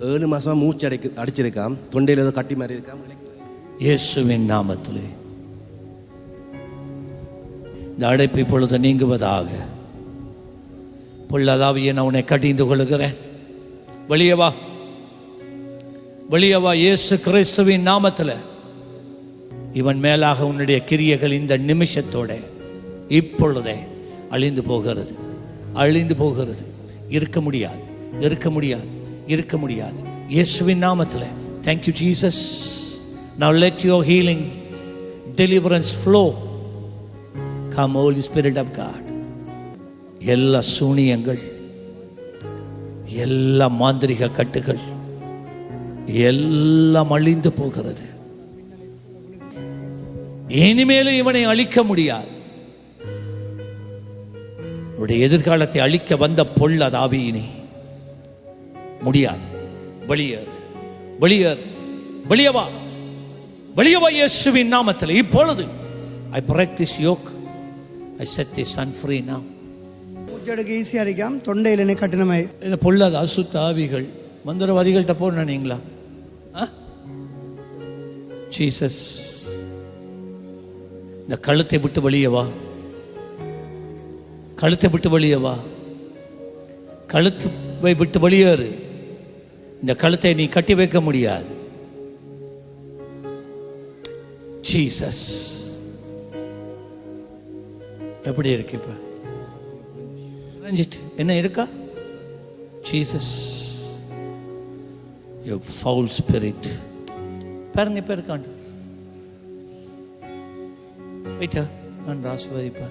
ஏழு மாசமா மூச்சு அடைக்கு அடிச்சிருக்கான் தொண்டையில் ஏதோ கட்டி மாதிரி இருக்கான் இயேசுவின் நாமத்திலே. இந்த அடைப்பு இப்பொழுது நீங்குவதாக. பொல்லாதாவியை நான் உன்னை கடிந்து கொள்கிறேன் வெளியே வா. வெளியே வா இயேசு கிறிஸ்துவின் நாமத்தில். இவன் மேலாக உன்னுடைய கிரியைகள் இந்த நிமிஷத்தோட இப்பொழுதே அழிந்து போகிறது. அழிந்து போகிறது. இருக்க முடியாது. இருக்க முடியாது. இருக்க முடியாது. இயேசுவின் நாமத்தில். Thank you Jesus now let your healing deliverance flow come all spirit of God எல்லா சூனியங்கள் எல்லா மாந்திரிக கட்டுகள் எல்லாம் அழிந்து போகிறது. இனிமேலும் இவனை அழிக்க முடியாது. உடைய எதிர்காலத்தை அழிக்க வந்த பொல் அதாவியினே முடியாது. வெளியேறு. வெளியேறு. வெளியே வா வெளியே வா இயேசுவின் நாமத்தில். இப்பொழுது I break this yoke I set this son free now. மூச்செடுக்க ஈஸியாக இருக்காம் தொண்டையில் என்ன பொல்லாத அசுத்த ஆவிகள். மந்திரவாதிகள்கிட்ட போனீங்களா ஜீசஸ் இந்த கழுத்தை விட்டு வெளியே வா. கழுத்தை விட்டு வெளியே வா. கழுத்தை விட்டு வெளியேறு. இந்த கழுத்தை நீ கட்டி வைக்க முடியாது. ஜீசஸ் எப்படி இருக்கு இப்ப? என்ன இருக்கா? ஜீசஸ் ஃபவுல் ஸ்பிரிட் பாருங்க இப்ப இருக்காண்டு. வைச்சா நான் ராசுவதிப்பா